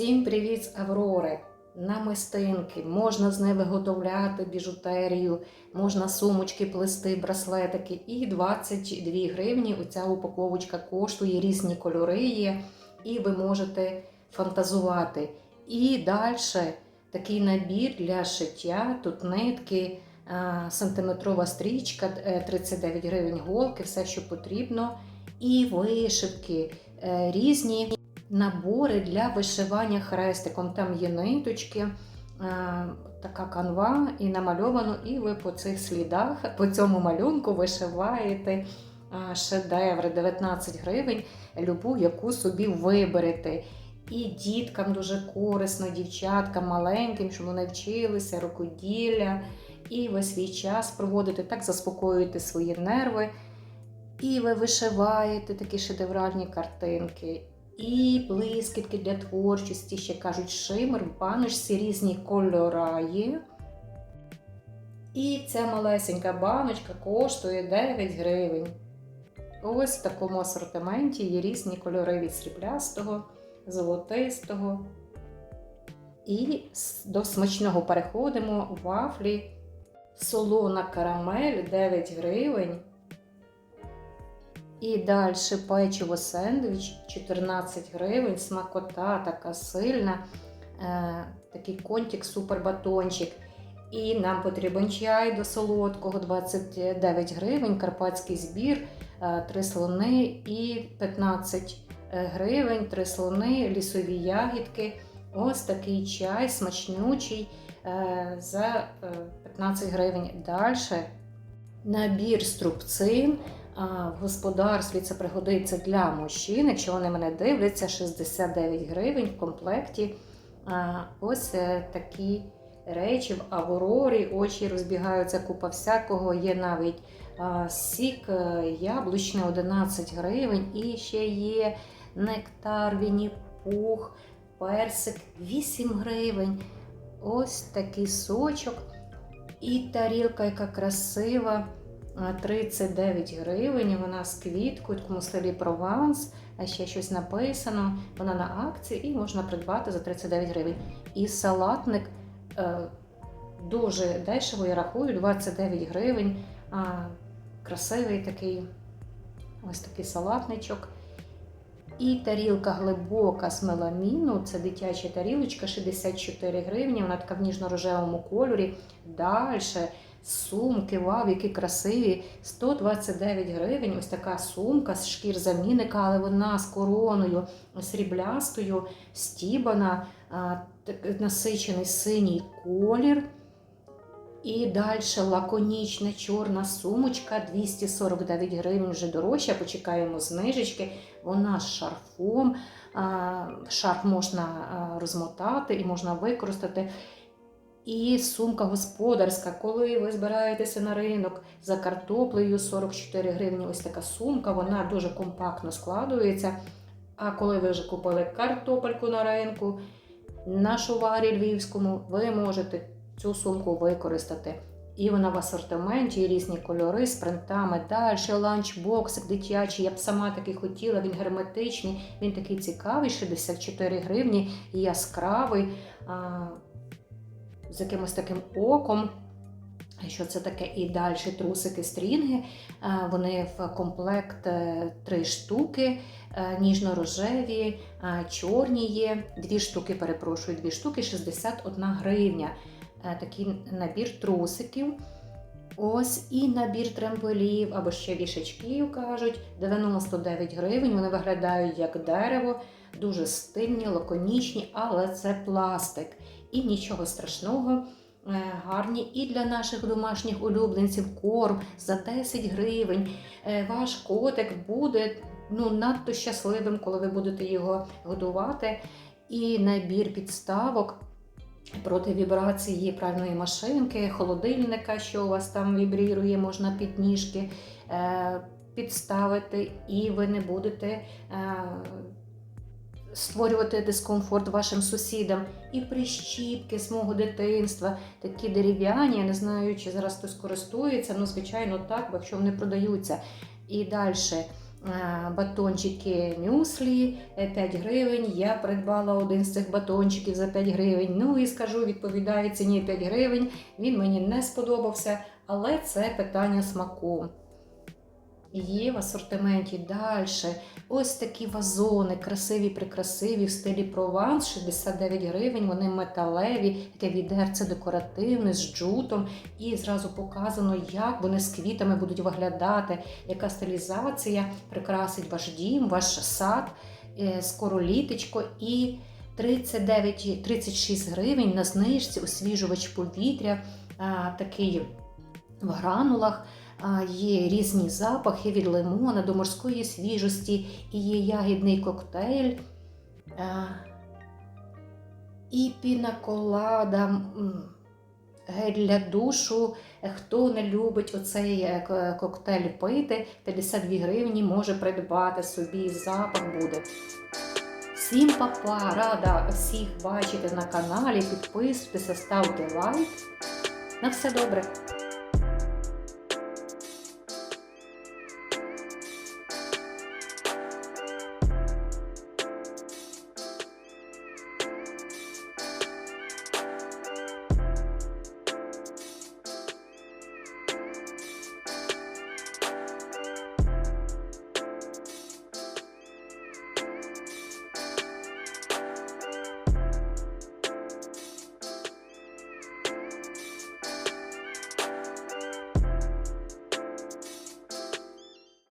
Всім привіт з Аврори! Намистинки, можна з них виготовляти біжутерію, можна сумочки плести, браслетики. І 22 гривні оця упаковочка коштує, різні кольори є, і ви можете фантазувати. І далі такий набір для шиття, тут нитки, сантиметрова стрічка, е, 39 гривень голки, все, що потрібно. І вишивки е, різні набори для вишивання хрестиком. Там є ниточки, е, така канва, і намальовано, і ви по цих слідах, по цьому малюнку вишиваєте е, шедеври 19 гривень, любу, яку собі виберете. І діткам дуже корисно, дівчаткам маленьким, щоб вони вчилися, рукоділля, і ви свій час проводите, так заспокоюєте свої нерви. І ви вишиваєте такі шедевральні картинки, і блискітки для творчості, ще кажуть, шимер, в баночці різні кольора є. І ця малесенька баночка коштує 9 гривень. Ось в такому асортименті є різні кольори від сріблястого, золотистого. І до смачного переходимо вафлі. Солона карамель 9 гривень. І далі печиво сендвіч 14 гривень, смакота така сильна, е, такий контик, супербатончик. І нам потрібен чай до солодкого 29 гривень, карпатський збір, 3 слони і 15 гривень, 3 слони, лісові ягідки. Ось такий чай смачнючий е, за е, 15 гривень. Далі набір струбцин. В господарстві це пригодиться для мужчин. Якщо вони мене дивляться, 69 гривень в комплекті. Ось е, такі речі в Аврорі, очі розбігаються, купа всякого. Є навіть сік е, яблучний 11 гривень. І ще є нектар, вінні-пух, персик 8 гривень. Ось такий сочок. І тарілка, яка красива. А, 39 гривень. Вона з квіткою, такому стилі Прованс, а ще щось написано. Вона на акції і можна придбати за 39 гривень. І салатник е, дуже дешево, я рахую, 29 гривень. Красивий такий ось такий салатничок. І тарілка глибока з меламіну, це дитяча тарілочка, 64 гривні, вона така в ніжно-рожевому кольорі. Далі сумки, вау, які красиві, 129 гривень. Ось така сумка з шкір замінника, але вона з короною сріблястою, стібана, насичений синій колір. І далі лаконічна чорна сумочка 249 гривень, вже дорожча. Почекаємо знижечки. Вона з шарфом. Шарф можна розмотати і можна використати. І сумка господарська. Коли ви збираєтеся на ринок за картоплею 44 гривні, ось така сумка, вона дуже компактно складується. А коли ви вже купили картопельку на ринку, на шуварі львівському, ви можете цю сумку використати. І вона в асортименті, різні кольори з принтами. Далі ланчбоксик дитячий. Я б сама такий хотіла, він герметичний, він такий цікавий, 64 гривні, яскравий, з якимось таким оком. Що це таке? І далі трусики стрінги. Вони в комплект е, три штуки, е, ніжно-рожеві, чорні є. Дві штуки, перепрошую, дві штуки 61 гривня. Е, Такий набір трусиків. Ось і набір тремпелів або ще вішачків кажуть 99 гривень. Вони виглядають як дерево, дуже стильні, лаконічні, але це пластик. І нічого страшного. е, Гарні і для наших домашніх улюбленців корм за 10 гривень. Е, Ваш котик буде ну, надто щасливим, коли ви будете його годувати. І набір підставок проти вібрації правильної машинки, холодильника, що у вас там вібрірує, можна підніжки е, підставити, і ви не будете створювати дискомфорт вашим сусідам. І прищіпки з мого дитинства, такі дерев'яні, я не знаю, чи зараз хтось користується, ну, звичайно, так, бо якщо вони продаються. І далі е, батончики мюслі е, 5 гривень. Я придбала один з цих батончиків за 5 гривень. Ну і скажу, відповідає ціні 5 гривень. Він мені не сподобався, але це питання смаку. Є в асортименті далі. Ось такі вазони, красиві, прикрасиві в стилі Прованс, 69 гривень. Вони металеві, таке відерце декоративне з джутом. І зразу показано, як вони з квітами будуть виглядати, яка стилізація прикрасить ваш дім, ваш сад, Е, скоро літочко і 39-36 гривень на знижці освіжувач повітря, такий в гранулах. Є різні запахи від лимона до морської свіжості, і є ягідний коктейль, і пінаколада, для душу. Е, Хто не любить оцей е, коктейль пити, 52 гривні може придбати собі, запах буде. Всім папа, рада всіх бачити на каналі. Підписуйтеся, ставте лайк. На все добре!